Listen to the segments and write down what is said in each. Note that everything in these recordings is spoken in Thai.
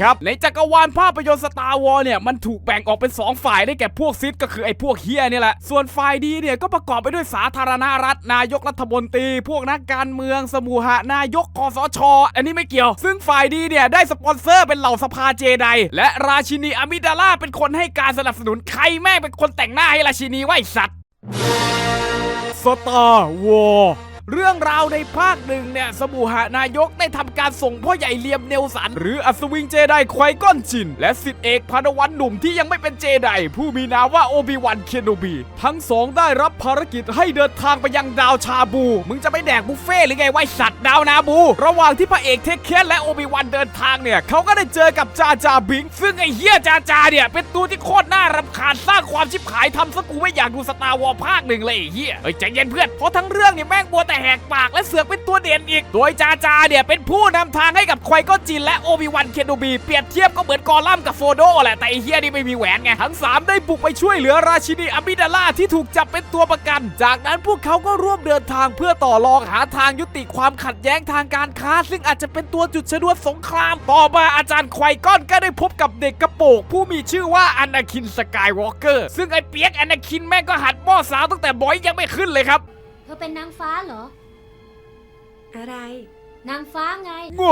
ครับในจักรวาลภาพยนตร์สตาร์วอลเนี่ยมันถูกแบ่งออกเป็น 2 ฝ่ายได้แก่พวกซิดก็คือไอ้พวกเฮียเนี่ยแหละ ส่วนฝ่ายดีเนี่ยก็ประกอบไปด้วยสาธารณรัฐ นายกรัฐมนตรี พวกนักการเมือง สมุหานายกคอสช อันนี้ไม่เกี่ยว ซึ่งฝ่ายดีเนี่ยได้สปอนเซอร์เป็นเหล่าสภาเจไดและราชินีอามิดาล่าเป็นคนให้การสนับสนุนใครแม่งเป็นคนแต่งหน้าให้ราชินีไว้สัตว์สตาร์วอร์ เรื่องราวในภาคหนึ่งเนี่ยสมุหานายกได้ทำการส่งพ่อใหญ่เลียมเนลสัน หรืออัศวิงเจไดควายก้อนจิน และสิทธิเอกพานวันหนุ่มที่ยังไม่เป็นเจไดผู้มีนามว่าโอบิวันเคนโนบี ทั้งสองได้รับภารกิจให้เดินทางไปยังดาวชาบู มึงจะไปแดกบุฟเฟ่หรือไงไว้สัตว์ดาวนาบู ระหว่างที่พระเอกเทคเคนและโอบิวันเดินทางเนี่ย เขาก็ได้เจอกับจาจาบิง ซึ่งไอ้เฮียจาจาเนี่ยเป็นตัวที่โคตรน่ารำคาญสร้างความชิบหายทำซะกูไม่อยากดูสตาร์วอลภาคหนึ่งเลยไอ้เฮียเฮ้ยใจเย็นเพื่อนเพราะทั้งเรื่องเนี่ยแม่งบัวแต่แหกปากและเสือกเป็นตัวเด่นอีก โดยจาจาเนี่ยเป็นผู้นำทางให้กับควายก็จินและโอบิวันเคนโนบีเปรียบเทียบก็เหมือนกอลัมกับโฟโดแหละแต่ไอเฮียนี่ไม่มีแหวนไงทั้ง 3 ได้บุกไปช่วยเหลือราชินีอามิดาล่าที่ถูกจับเป็นตัวประกัน จากนั้นพวกเขาก็ร่วมเดินทางเพื่อต่อรองหาทางยุติความขัดแย้งทางการค้า ซึ่งอาจจะเป็นตัวจุดชนวนสงคราม ต่อมาอาจารย์ควายก้อนก็ได้พบกับเด็กกระโปงผู้มีชื่อว่าอนาคินสกายวอล์กเกอร์ซึ่งไอเปียกอนาคินแม่งก็หัดหม้อสาวตั้งแต่บอยยังไม่ขึ้นเลยครับ ธอเป็นนางฟ้าเหรอ อะไร นางฟ้าไงโอ้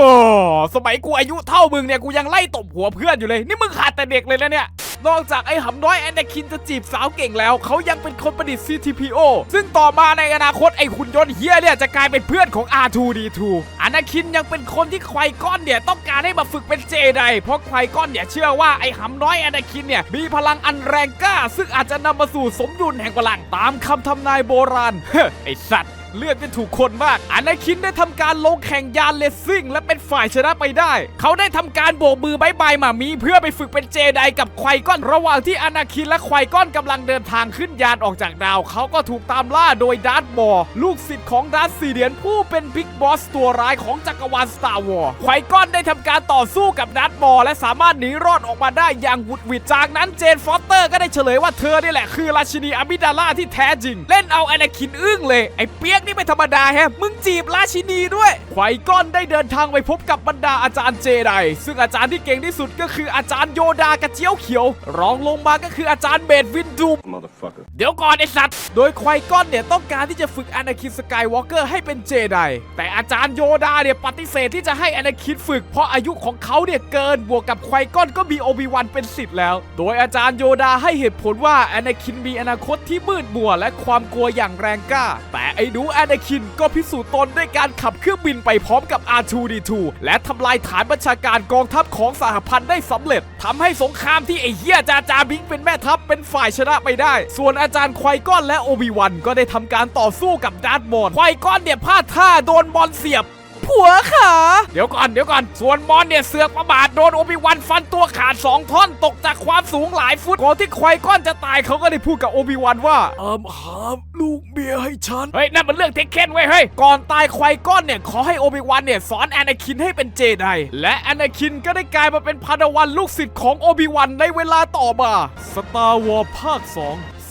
สมัยกูอายุเท่ามึงเนี่ยกูยังไล่ตบหัวเพื่อนอยู่เลย นี่มึงขาดแต่เด็กเลยนะเนี่ย นอกจากไอ้หำน้อยแอนนาคินจะจีบสาวเก่งแล้ว เขายังเป็นคนประดิษฐ์ CTPO ซึ่งต่อมาในอนาคตไอ้หุ่นยนต์เฮียเนี่ยจะกลายเป็นเพื่อนของ R2D2 อนาคินยังเป็นคนที่ไควก้อนเนี่ยต้องการให้มาฝึกเป็นเจไดเพราะไควก้อนเนี่ยเชื่อว่าไอ้หำน้อยแอนนาคินเนี่ยมีพลังอันแรงกล้า ซึ่งอาจจะนำมาสู่สมดุลแห่งพลังตามคำทำนายโบราณเฮ้ไอ้สัตว์ เลือกได้ถูกคนมากอนาคินได้ทำการลงแข่งยานเลสซิ่ง และเป็นฝ่ายชนะไปได้ เขาได้ทำการโบกมือบายบายมามีเพื่อไปฝึกเป็นเจไดกับควายก้อนระหว่างที่อนาคินและควายก้อนกำลังเดินทางขึ้นยานออกจากดาว เขาก็ถูกตามล่าโดยดาร์ธบอร์ลูกศิษย์ของดาร์ธซีเดียนผู้เป็นบิ๊กบอสตัวร้ายของจักรวาลสตาร์วอร์ควายก้อนได้ทำการต่อสู้กับดาร์ธบอร์และสามารถหนีรอดออกมาได้อย่างหวุดหวิดจากนั้นเจนฟอสเตอร์ก็ได้เฉลยว่าเธอนี่แหละคือราชินีอมิดาล่าที่แท้จริง เล่นเอาอนาคินอึ้งเลยไอ้เปียกนี่ไม่ธรรมดาแฮะ มึงจีบราชินีด้วย ไขวก้อนได้เดินทางไปพบกับบรรดาอาจารย์เจไดซึ่งอาจารย์ที่เก่งที่สุดก็คืออาจารย์โยดากระเจียวเขียว รองลงมาก็คืออาจารย์เบดวินดูม motherfucker. เดี๋ยวก่อนไอสัตว์ โดยไควก้อนเนี่ยต้องการที่จะฝึกอนาคินสกายวอล์กเกอร์ให้เป็นเจไดแต่อาจารย์โยดาเนี่ยปฏิเสธที่จะให้อนาคินฝึก เพราะอายุของเขาเนี่ยเกินบวกกับไควก้อนก็มีโอบิวันเป็นสิทธิ์แล้ว โดยอาจารย์โยดาให้เหตุผลว่าอนาคินมีอนาคตที่มืดมัวและความกลัวอย่างแรงกล้า แต่ไอ้หนูอนาคินก็พิสูจน์ตนด้วยการขับเครื่องบินไปพร้อมกับ R2D2 และทำลายฐานบัญชาการกองทัพของสหพันธ์ได้สำเร็จทำให้สงครามที่ไอเฮียจาจาบิงเป็นแม่ทัพเป็นฝ่ายชนะไปได้ ส่วนอาจารย์ควายก้อนและโอบิวันก็ได้ทำการต่อสู้กับดาร์ธมอนควายก้อนเนี่ยพลาดท่าโดนบอลเสียบ ผัวขาเดี๋ยวก่อนเดี๋ยวก่อน ส่วนมอนเนี่ยเสือกประบาทโดนโอบิวันฟันตัวขาดสองท่อนตกจากความสูงหลายฟุตก่อนที่ควายก้อนจะตายเขาก็ได้พูดกับโอบิวันว่าเอิมหามลูกเมียให้ฉัน เฮ้ยนั่นมันเรื่องเทคเคนไว้ยเฮ้ยก่อนตายควายก้อนเนี่ยขอให้โอบิวันเนี่ยสอนแอนาคินให้เป็นเจไดและแอนาคินก็ได้กลายมาเป็นพาดาวันลูกศิษย์ของโอบิวันในเวลาต่อมาสตาร์วอร์ภาค 2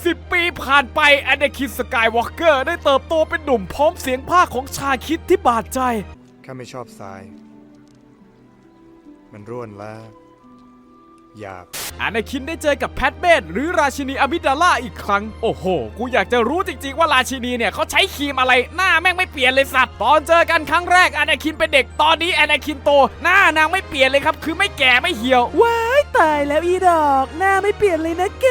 10 ปีผ่านไปแอนาคินสกายวอล์กเกอร์ได้เติบโตเป็นหนุ่มพร้อมเสียงภาคของชาคิดที่บาดใจ ข้าไม่ชอบทราย มันร่วนและหยาบ อานาคินได้เจอกับแพทเบนหรือราชินีอามิดาล่าอีกครั้ง โอ้โห กูอยากจะรู้จริงๆว่าราชินีเนี่ยเขาใช้ครีมอะไร หน้าแม่งไม่เปลี่ยนเลยสัตว์ ตอนเจอกันครั้งแรกอานาคินเป็นเด็ก ตอนนี้อานาคินโต หน้านางไม่เปลี่ยนเลยครับ คือไม่แก่ไม่เหี่ยวว้า ตายแล้วอีดอก หน้าไม่เปลี่ยนเลยนะแก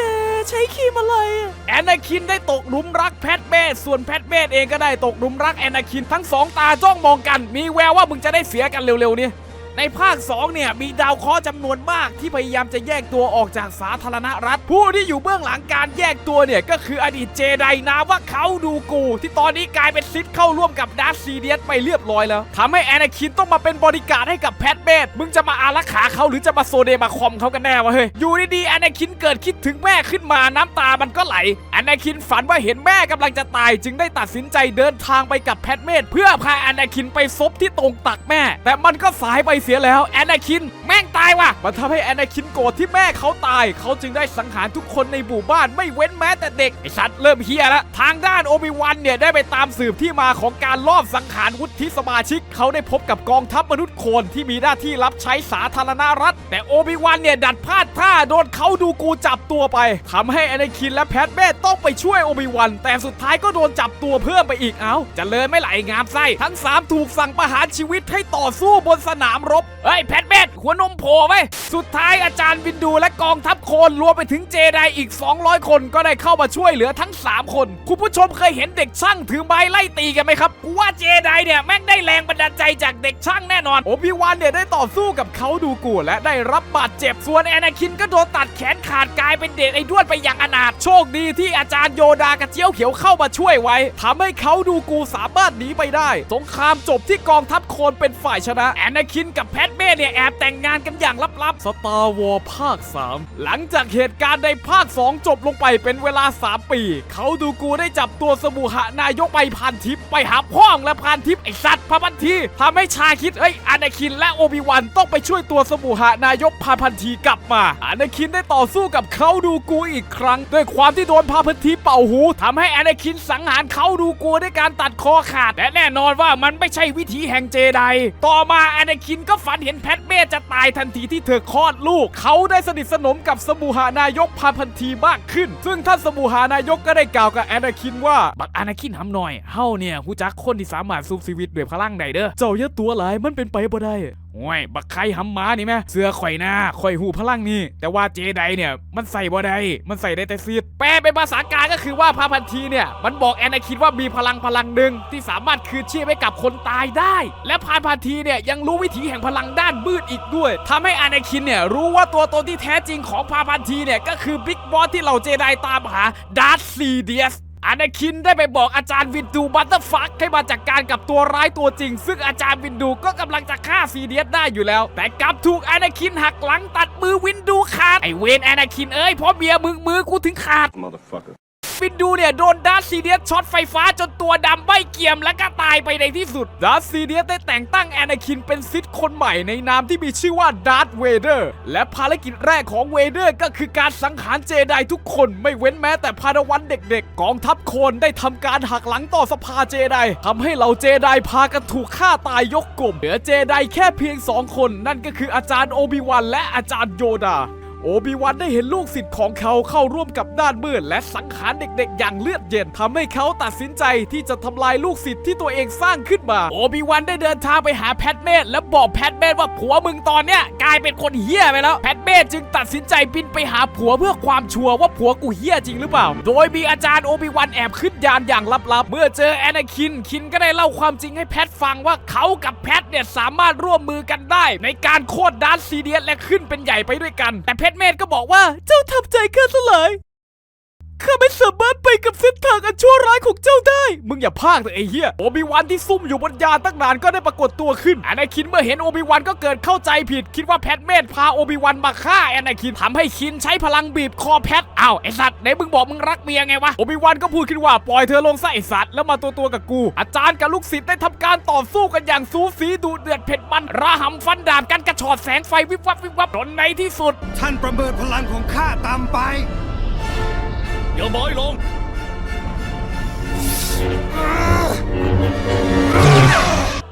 ใช้ครีมอะไรอะแอนนาคินได้ตกหลุมรักแพทเบสส่วนแพทเบสเองก็ได้ตกหลุมรักแอนนาคินทั้งสองตาจ้องมองกัน มีแววว่ามึงจะได้เสียกันเร็วๆนี้ ในภาค 2 เนี่ย มีดาวเคราะห์จำนวนมากที่พยายามจะแยกตัวออกจากสาธารณรัฐ ผู้ที่อยู่เบื้องหลังการแยกตัวเนี่ย ก็คืออดีตเจไดนาว่าเขาดูกู ที่ตอนนี้กลายเป็นซิดเข้าร่วมกับดาร์ซีเดียสไปเรียบร้อยแล้วทำให้แอนนาคินต้องมาเป็นบริการให้กับแพทเบสมึงจะมาอารักขาเขาหรือจะมาโซเดมาคอมเขากันแน่วะเฮ้ยอยู่ดีๆแอนนาคินเกิดคิดถึงแม่ขึ้นมาน้ำตามันก็ไหลแอนนาคินฝันว่าเห็นแม่กำลังจะตายจึงได้ตัดสินใจเดินทางไปกับแพทเมดเพื่อพาแอนนาคินไปซบที่ตรงตักแม่ แต่มันก็สายไปเสียแล้วแอนนาคินแม่งตายว่ะมันทำให้แอนนาคินโกรธที่แม่เขาตาย เขาจึงได้สังหารทุกคนในหมู่บ้านไม่เว้นแม้แต่เด็กไอสัตว์เริ่มเฮียล้วทางด้านโอบิวันเนี่ยได้ไปตามสืบที่มาของการลอบสังหารวุฒิสมาชิก เขาได้พบกับกองทัพมนุษย์โคลนที่มีหน้าที่รับใช้สาธารณรัฐ แต่โอบิวันเนี่ยดัดพลาดท่าโดนเขาดูกูจับตัวไปทำให้แอนนาคินและแพทแม่ต้องไปช่วยโอบิวันแต่สุดท้ายก็โดนจับตัวเพิ่มไปอีกเอ้าจะเลินไม่ไหลงามไส้ทั้งสามถูกสั่งประหารชีวิตให้ต่อสู้บนสนามรบ เฮ้ยแพทแม่หัวนมโผล่ไปสุดท้ายอาจารย์วินดูและกองทัพโคนรวมไปถึงเจไดอีก 200 คนก็ได้เข้ามาช่วยเหลือทั้ง 3 คน คุณผู้ชมเคยเห็นเด็กช่างถือไม้ไล่ตีกันไหมครับกูว่าเจไดเนี่ยแม่งได้แรงบันดาลใจจากเด็กช่างแน่นอนโอบิวันเนี่ยได้ต่อสู้กับเขาดูกูและได้รับบาดเจ็บส่วนแอนาคินก็โดนตัดแขนขาดกลายเป็นเด็กไอ้ด้วนไปอย่างอนาถโชคดีที่อาจารย์โยดากระเจียวเขียวเข้ามาช่วยไว้ทำให้เขาดูกูสามารถหนีไปได้ สงครามจบที่กองทัพโคนเป็นฝ่ายชนะแอนนาคินกับแพทเม่เนี่ยแอบแต่งงานกันอย่างลับๆสตาร์วอร์ภาค 3 หลังจากเหตุการณ์ในภาค 2 จบลงไปเป็นเวลา 3 ปี เขาดูกูได้จับตัวสมุหานายกไปพันทิป ไปหาพ่องและพันทิปไอสัตว์พระพันทีทำให้ชาคิดเอ้ยอานาคินและโอบิวันต้องไปช่วยตัวสมุหานายกพาพันทีกลับมาอานาคินได้ต่อสู้กับเขาดูกูอีกครั้ง ด้วยความที่โดนพาพันทีเป่าหูทำให้อานาคินสังหารเขาดูกูด้วยการตัดคอขาดและแน่นอนว่ามันไม่ใช่วิถีแห่งเจไดต่อมาอานาคินก็ฝันเห็นแพทเม่จะตายทันทีที่เธอคลอดลูก เขาได้สนิทสนมกับสมุหานายกพาพันทีมากขึ้น ซึ่งท่านสมุหานายกก็ได้กล่าวกับอานาคินว่าบักอานาคินทำหน่อยเฮาเนี่ยหูจักคนที่สามารถสู้ชีวิตด้วยพลังได้เด้อเจ้าอย่าตัวหลายมันเป็นไปบ่ได้ โอ้ยบักใครหำหมานี่แม่เสือข่อยหน้าข่อยหูพลังนี่ แต่ว่าเจไดเนี่ยมันใส่บ่ได้มันใส่ได้แต่ซีดแปลเป็นภาษากลางก็คือว่าพาพันทีเนี่ยมันบอกแอนนาคินว่ามีพลังพลังหนึ่งที่สามารถคืนชีพให้กับคนตายได้ และพาพันทีเนี่ยยังรู้วิถีแห่งพลังด้านมืดอีกด้วยทำให้แอนนาคินเนี่ยรู้ว่าตัวตนที่แท้จริงของพาพันทีเนี่ยก็คือบิ๊กบอสที่เหล่าเจไดตามหาดาร์ธซีเดียส อานาคินได้ไปบอกอาจารย์วินดูบัตเตอร์ฟักให้มาจัดกการกับตัวร้ายตัวจริง ซึ่งอาจารย์วินดูก็กำลังจะฆ่าซีเดียสได้อยู่แล้ว แต่กลับถูกอานาคินหักหลังตัดมือวินดูขาดไอเวนอานาคินเอ้ยเพราะเมียมึงมือกูถึงขาด motherfucker. วินดูเนี่ยโดนดาร์ธซีเดียสช็อตไฟฟ้าจนตัวดำใบเกียมและก็ตายไปในที่สุดดาร์ธซีเดียสได้แต่งตั้งแอนาคินเป็นซิทคนใหม่ในนามที่มีชื่อว่าดาร์ธเวเดอร์และภารกิจแรกของเวเดอร์ก็คือการสังหารเจไดทุกคนไม่เว้นแม้แต่พาดวันเด็กๆ กองทัพโคนได้ทำการหักหลังต่อสภาเจไดทำให้เหล่าเจไดพากันถูกฆ่าตายยกกลุ่มเหลือเจไดแค่เพียงสองคน นั่นก็คืออาจารย์โอบิวันและอาจารย์โยดา โอบิวันได้เห็นลูกศิษย์ของเขาเข้าร่วมกับด้านมืดและสังหารเด็กๆ อย่างเลือดเย็นทำให้เขาตัดสินใจที่จะทำลายลูกศิษย์ที่ตัวเองสร้างขึ้นมา โอบิวันได้เดินทางไปหาแพทเมดและบอกแพทเมดว่าผัวมึงตอนเนี้ยกลายเป็นคนเฮี้ยไปแล้ว แพทเมดจึงตัดสินใจบินไปหาผัวเพื่อความชัวร์ว่าผัวกูเฮี้ยจริงหรือเปล่า โดยมีอาจารย์โอบิวันแอบขึ้นยานอย่างลับๆ เมื่อเจอแอนาคินคินก็ได้เล่าความจริงให้แพทฟังว่าเขากับแพทเนี่ยสามารถร่วมมือกันได้ ในการโค่นดาร์ธซีเดียสและขึ้นเป็นใหญ่ไปด้วยกันแต่แพทเมธก็บอกว่าเจ้าทำใจข้าสลาย ข้าไม่สามารถไปกับเส้นทางอันชั่วร้ายของเจ้าได้ มึงอย่าพากเถอะไอ้เหี้ย โอบิวันที่ซุ่มอยู่บนยานตั้งนานก็ได้ปรากฏตัวขึ้นอนาคินเมื่อเห็นโอบิวันก็เกิดเข้าใจผิด คิดว่าแพทเมดพาโอบิวันมาฆ่าอนาคินทำให้คินใช้พลังบีบคอแพทอ้าวไอสัตว์ไหนมึงบอกมึงรักเมียไงวะ โอบิวันก็พูดขึ้นว่าปล่อยเธอลงซะไอสัตว์แล้วมาตัวตัวๆกับกู อาจารย์กับลูกศิษย์ได้ทำการต่อสู้กันอย่างสูสีดุเดือดเผ็ดมันระหำฟันดาบกันกระชอดแสงไฟวิบวับวิบวับจนในที่สุด ท่านประเมินพลังของข้าตามไป อย่าบอยลง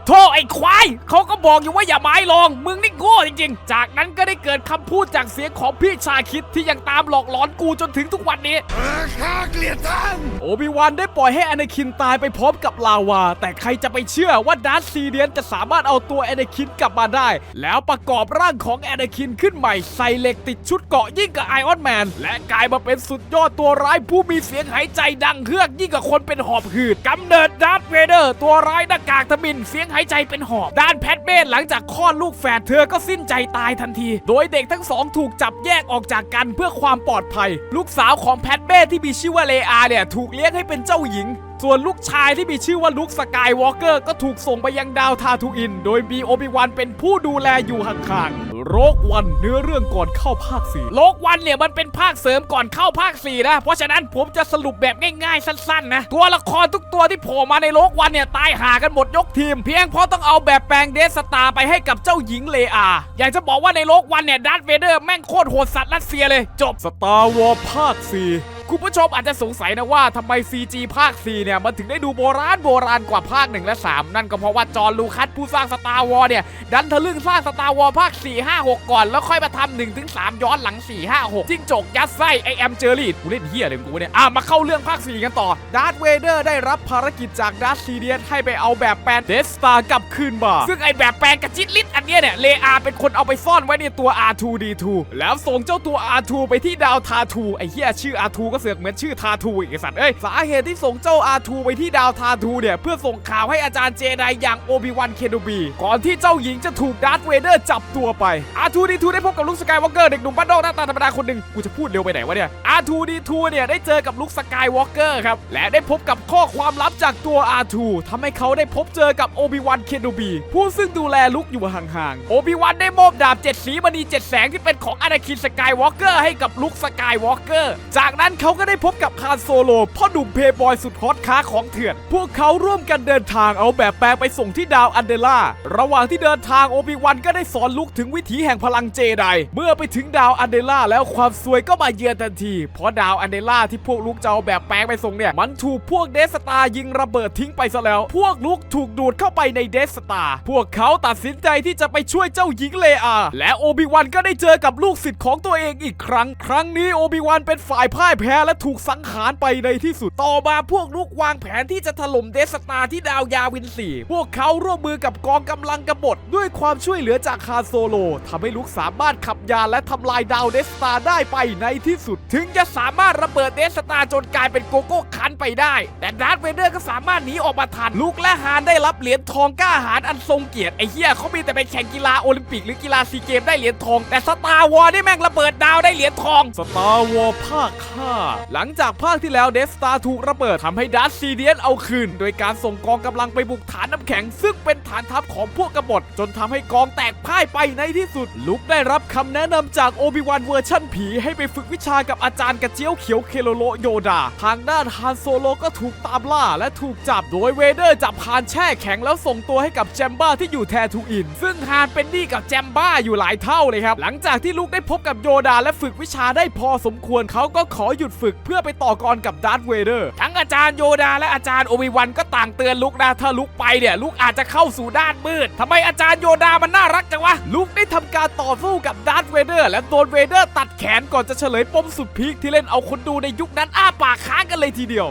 โท ไอ้ควายเขาก็บอกอยู่ว่าอย่าไม้ลอง มึงนี่โง่จริงๆ จากนั้นก็ได้เกิดคำพูดจากเสียงของพี่ชาคิดที่ยังตามหลอกหลอนกูจนถึงทุกวันนี้เออข้าเกลียดท่านโอบิวันได้ปล่อยให้อนาคินตายไปพร้อมกับลาวา แต่ใครจะไปเชื่อว่าดาร์ธซีเดียนจะสามารถเอาตัวอนาคินกลับมาได้ แล้วประกอบร่างของอนาคินขึ้นใหม่ใส่เหล็กติดชุดเกราะยิ่งกับไอออนแมนและกลายมาเป็นสุดยอดตัวร้ายผู้มีเสียงหายใจดังเฮือกยิ่งกว่าคนเป็นหอบหืดกำเนิดดาร์ธเวเดอร์ ตัวร้ายหน้ากากทมินเสียงหายใจเป็นหอบ ด้านแพทเมธหลังจากคลอดลูกแฝดเธอก็สิ้นใจตายทันที โดยเด็กทั้งสองถูกจับแยกออกจากกันเพื่อความปลอดภัย ลูกสาวของแพทเมธที่มีชื่อว่าเลอาเนี่ยถูกเลี้ยงให้เป็นเจ้าหญิง ส่วนลูกชายที่มีชื่อว่าลุคสกายวอล์กเกอร์ก็ถูกส่งไปยังดาวทาทูอิน โดยมีโอบิวันเป็นผู้ดูแลอยู่ห่างๆโรกวันเนื้อเรื่องก่อนเข้าภาคสี่โลกวันเนี่ยมันเป็นภาคเสริมก่อนเข้าภาค4นะเพราะฉะนั้นผมจะสรุปแบบง่ายๆสั้นๆนะตัวละครทุกตัวที่โผล่มาในโลกวันเนี่ยตายหากันหมดยกทีม เพียงเพราะต้องเอาแบบแปลงเดสตาร์ไปให้กับเจ้าหญิงเลอา อยากจะบอกว่าในโลกวันเนี่ยดัตเวเดอร์แม่งโคตรโหดสัตว์รัสเซียเลย จบสตาร์วอร์ภาคสี่ คุณผู้ชมอาจจะสงสัยนะว่าทำไม CG ภาค 4 เนี่ย มันถึงได้ดูโบราณโบราณกว่าภาค 1 และ 3 นั่นก็เพราะว่าจอร์ลูคัสผู้สร้างสตาร์วอร์เนี่ย ดันทะลึ่งสร้างสตาร์วอร์ภาค 4 5 6 ก่อน แล้วค่อยมาทำ1ถึง3ย้อนหลัง 4 5 6 จิ้งจกยัดไส้ไอแอมเจอรี่กูเล่นเฮียเลยกูเนี่ยอะมาเข้าเรื่องภาค 4 กันต่อดาร์ธเวเดอร์ได้รับภารกิจจากดาร์ธซีเดียสให้ไปเอาแบบแปลนเดสตาร์กลับคืนมาซึ่งไอแบบแปลงกระจิตลิดอันเนี้ยเนี่ยเลอาเป็นคนเอาไปซ่อนไว้ในตัว R2D2 แล้วส่งเจ้าตัว R2 ไปที่ดาวทาทูไอเฮียชื่อ R2 ก็เสือกเหมือนชื่อทาทูอีกไอสัตว์เอ้ยสาเหตุที่ส่งเจ้า R2 ไปที่ดาวทาทูเนี่ยเพื่อส่งข่าวให้อาจารย์เจไดอย่างโอบิวันเคโนบีก่อนที่เจ้าหญิงจะถูกดาร์ธเวเดอร์จับตัวไป R2D2 ได้พบกับลุคสกายวอล์กเกอร์เด็กหนุ่มบ้านนอกหน้าตาธรรมดาคนหนึ่งกูจะพูดเร็วไปไหนวะเนี่ย R2D2 เนี่ยได้เจอกับลุคสกายวอล์กเกอร์ครับและได้พบกับข้อความลับจากตัว R2 ทำให้เขาได้พบเจอกับโอบิวันเคโนบีผู้ซึ่งดูแลลุคอยู่ห่างๆโอบิวันได้มอบดาบเจ็ดสีมณีเจ็ดแสงที่เป็นของอนาคินสกายวอล์กเกอร์ให้กับลุคสกายวอล์กเกอร์จากนั้นเขาก็ได้พบกับคาร์โซโลพ่อหนุ่มเพย์บอยสุดฮอตค้าของเถื่อน พวกเขาร่วมกันเดินทางเอาแบบแปลงไปส่งที่ดาวอันเดล่า ระหว่างที่เดินทางโอบิวันก็ได้สอนลุคถึงวิถีแห่งพลังเจได เมื่อไปถึงดาวอันเดล่าแล้วความซวยก็มาเยือนทันที เพราะดาวอันเดล่าที่พวกลุกจะเอาแบบแปลงไปส่งเนี่ย มันถูกพวกเดสตายิงระเบิดทิ้งไปซะแล้ว พวกลุกถูกดูดเข้าไปในเดสตาพวกเขาตัดสินใจที่จะไปช่วยเจ้าหญิงเลอา และโอบิวันก็ได้เจอกับลูกศิษย์ของตัวเองอีกครั้ง ครั้งนี้โอบิวันเป็นฝ่ายพ่ายแพ้และถูกสังหารไปในที่สุด ต่อมาพวกลูกวางแผนที่จะถล่มเดสตาที่ดาวยาวินสีพวกเขาร่วมมือกับกองกำลังกบฏด้วยความช่วยเหลือจากคาโซโลทำให้ลูกสามารถขับยานและทำลายดาวเดสตาได้ไปในที่สุด ถึงจะสามารถระเบิดเดสตาจนกลายเป็นโกโก้คันไปได้ แต่ดาร์ธเวเดอร์ก็สามารถหนีออกมาทันลูกและฮานได้รับเหรียญทองกล้าหาญอันทรงเกียรติไอ้เหี้ยเขามีแต่ไปแข่งกีฬาโอลิมปิกหรือกีฬาซีเกมได้เหรียญทอง แต่สตาร์วอร์นี่แม่งระเบิดดาวได้เหรียญทองสตาร์วอร์ภาคห้าหลังจากภาคที่แล้วเดสตาร์ถูกระเบิดทำให้ดัตซีเดียนเอาคืน โดยการส่งกองกำลังไปบุกฐานน้ำแข็ง ซึ่งเป็นฐานทัพของพวกกบฏ จนทำให้กองแตกพ่ายไปในที่สุด ลุกได้รับคำแนะนำจากโอบิวันเวอร์ชั่นผีให้ไปฝึกวิชากับอาจารย์กระเจียวเขียวเคโลโลโยดา ทางด้านฮานโซโลก็ถูกตามล่าและถูกจับโดยเวเดอร์จับฮานแช่แข็งแล้วส่งตัวให้กับแจมบ้าที่อยู่แททูอิน ซึ่งฮานเป็นหนี้กับแจมบ้าอยู่หลายเท่าเลยครับหลังจากที่ลุกได้พบกับโยดาและฝึกวิชาได้พอสมควรเขาก็ขอหยุดฝึกเพื่อไปต่อกรกับดาร์ธเวเดอร์ทั้งอาจารย์โยดาและอาจารย์โอบิวันก็ต่างเตือนลุกนะถ้าลุกไปเนี่ยลุกอาจจะเข้าสู่ด้านมืดทำไมอาจารย์โยดามันน่ารักจังวะลุกได้ทำการต่อสู้กับดาร์ธเวเดอร์และโดนเวเดอร์ตัดแขนก่อนจะเฉลยปมสุดพีคที่เล่นเอาคนดูในยุคนั้นอ้าปากค้างกันเลยทีเดียว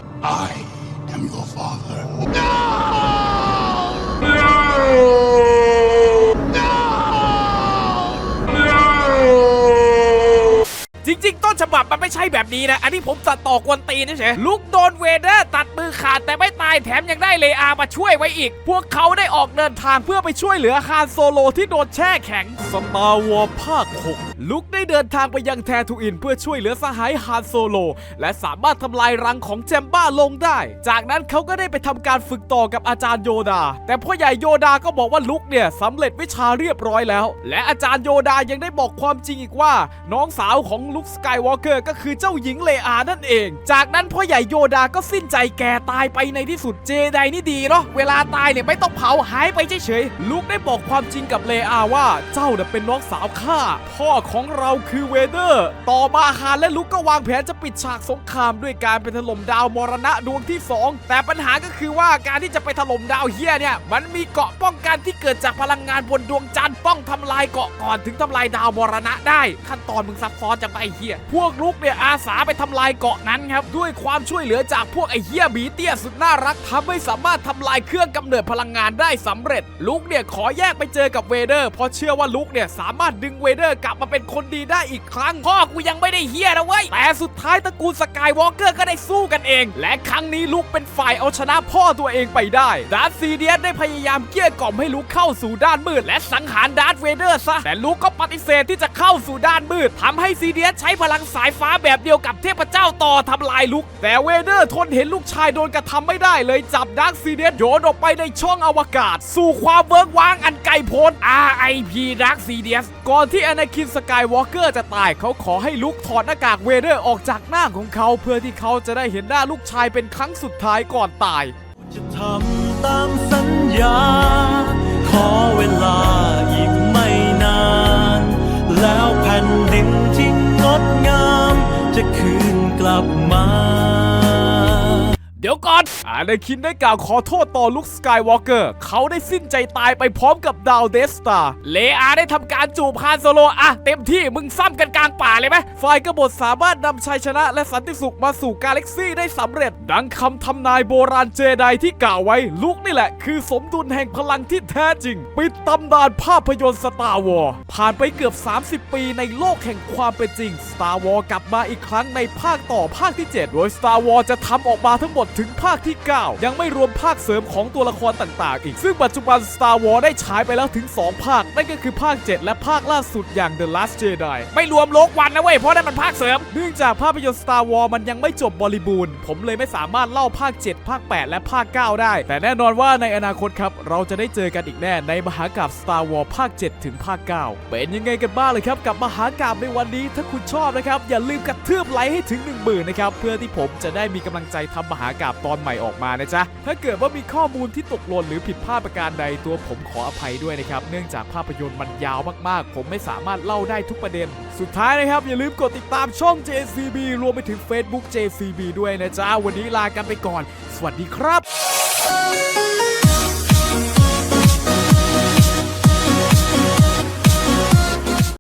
I am your father จ นฉบับมันไม่ใช่แบบนี้นะ อันนี้ผมตัดต่อกวนตีนเฉยลุกโดนเวเดอร์ตัดมือขาดแต่ไม่ตายแถมยังได้เลอามาช่วยไว้อีก พวกเขาได้ออกเดินทางเพื่อไปช่วยเหลือฮานโซโลที่โดนแช่แข็งสตาร์วอร์ภาค6ลุกได้เดินทางไปยังแททูอิน เพื่อช่วยเหลือสหายฮานโซโล และสามารถทำลายรังของแจมบ้าลงได้ จากนั้นเขาก็ได้ไปทำการฝึกต่อกับอาจารย์โยดา แต่พ่อใหญ่โยดาก็บอกว่าลุกเนี่ยสำเร็จวิชาเรียบร้อยแล้ว และอาจารย์โยดายังได้บอกความจริงอีกว่า น้องสาวของลุกสกายวอลกเกอร์ก็คือเจ้าหญิงเลอานั่นเอง จากนั้นพ่อใหญ่โยดาก็สิ้นใจแก่ตายไปในที่สุดเจไดนี่ดีเนาะเวลาตายเนี่ยไม่ต้องเผาหายไปเฉยๆลุกได้บอกความจริงกับเลอาว่าเจ้าน่ะเป็นน้องสาวข้าพ่อของเราคือเวเดอร์ ต่อมาฮานและลุกก็วางแผนจะปิดฉากสงครามด้วยการไปถล่มดาวมรณะดวงที่ 2 แต่ปัญหาก็คือว่าการที่จะไปถล่มดาวเฮียเนี่ยมันมีเกาะป้องกันที่เกิดจากพลังงานบนดวงจันทร์ต้องทำลายเกาะก่อนถึงทำลายดาวมรณะได้ ขั้นตอนมึงซับซ้อนจังไปเฮียพวกลุกเนี่ยอาสาไปทำลายเกาะนั้นครับด้วยความช่วยเหลือจากพวกไอเฮียบีเตี้ยสุดน่ารักทำให้สามารถทำลายเครื่องกำเนิดพลังงานได้สำเร็จ ลุกเนี่ยขอแยกไปเจอกับเวเดอร์เพราะเชื่อว่าลุกเนี่ยสามารถดึงเวเดอร์กลับมาเป็นคนดีได้อีกครั้งพ่อกูยังไม่ได้เฮียนะเว้ยแต่สุดท้ายตระกูลสกายวอล์กเกอร์ก็ได้สู้กันเอง และครั้งนี้ลุกเป็นฝ่ายเอาชนะพ่อตัวเองไปได้ดาร์ธซีเดียสได้พยายามเกลี้ยกล่อมให้ลุกเข้าสู่ด้านมืด และสังหารดาร์ธเวเดอร์ซะแต่ลุกก็ปฏิเสธที่จะเข้าสู่ด้านมืดทำให้ซีเดียสใช้พลังสายฟ้าแบบเดียวกับเทพเจ้าต่อทำลายลุก แต่เวเดอร์ทนเห็นลูกชายโดนกระทำไม่ได้เลยจับดักซีเดสโยนออกไปในช่องอวกาศ สู่ความเวิร์กว้างอันไกลโพ้น RIP ดักซีเดสก่อนที่อนาคินสกายวอล์กเกอร์จะตายเขาขอให้ลุกถอดหน้ากากเวเดอร์ออกจากหน้าของเขาเพื่อที่เขาจะได้เห็นหน้าลูกชายเป็นครั้งสุดท้ายก่อนตายจะทำตามสัญญา ขอเวลาอี นอานาคินได้กล่าวขอโทษต่อลุคสกายวอล์กเกอร์เขาได้สิ้นใจตายไปพร้อมกับดาวเดสตาร์เลอาได้ทำการจูบฮานโซโลอะเต็มที่มึงซ้ำกันกลางป่าเลยไหมฝ่ายกบฏสามารถนำชัยชนะและสันติสุขมาสู่กาแล็กซี่ได้สำเร็จ ดังคำทำนายโบราณเจไดที่กล่าวไว้ ลุกนี่แหละคือสมดุลแห่งพลังที่แท้จริง ปิดตำนานภาพยนตร์สตาร์วอร์ผ่านไปเกือบ 30 ปีในโลกแห่งความเป็นจริง Star Wars กลับมาอีกครั้งในภาคต่อภาคที่ 7 โดย Star War จะทำออกมาทั้งหมดถึงภาคที่ 9ยังไม่รวมภาคเสริมของตัวละครต่างๆ อีก ซึ่งปัจจุบัน Star Wars ได้ฉายไปแล้วถึง 2 ภาค นั่นก็คือภาค 7 และภาคล่าสุดอย่าง The Last Jedi ไม่รวมโลกวันนะเว้ย เพราะนั่นมันภาคเสริม เนื่องจากภาพยนตร์ Star Wars มันยังไม่จบบริบูรณ์ ผมเลยไม่สามารถเล่าภาค 7 ภาค 8 และภาค 9 ได้ แต่แน่นอนว่าในอนาคตครับ เราจะได้เจอกันอีกแน่ในมหากาพย์ Star Wars ภาค 7 ถึงภาค 9 เป็นยังไงกันบ้างเลยครับกับมหากาพย์ในวันนี้ ถ้าคุณชอบนะครับอย่าลืมกระทืบไลค์ให้ถึง1 0,000นะครับเพื่อที่ผมจะได้มีกำลังใจทำมหากาพย์ตอนใหม่ออกมานะจ๊ะ ถ้าเกิดว่ามีข้อมูลที่ตกหล่นหรือผิดพลาดประการใดตัวผมขออภัยด้วยนะครับ เนื่องจากภาพยนตร์มันยาวมากๆ ผมไม่สามารถเล่าได้ทุกประเด็น สุดท้ายนะครับ อย่าลืมกดติดตามช่อง JCB รวมไปถึง Facebook JCB ด้วยนะจ๊ะ วันนี้ลากันไปก่อน สวัสดีครับ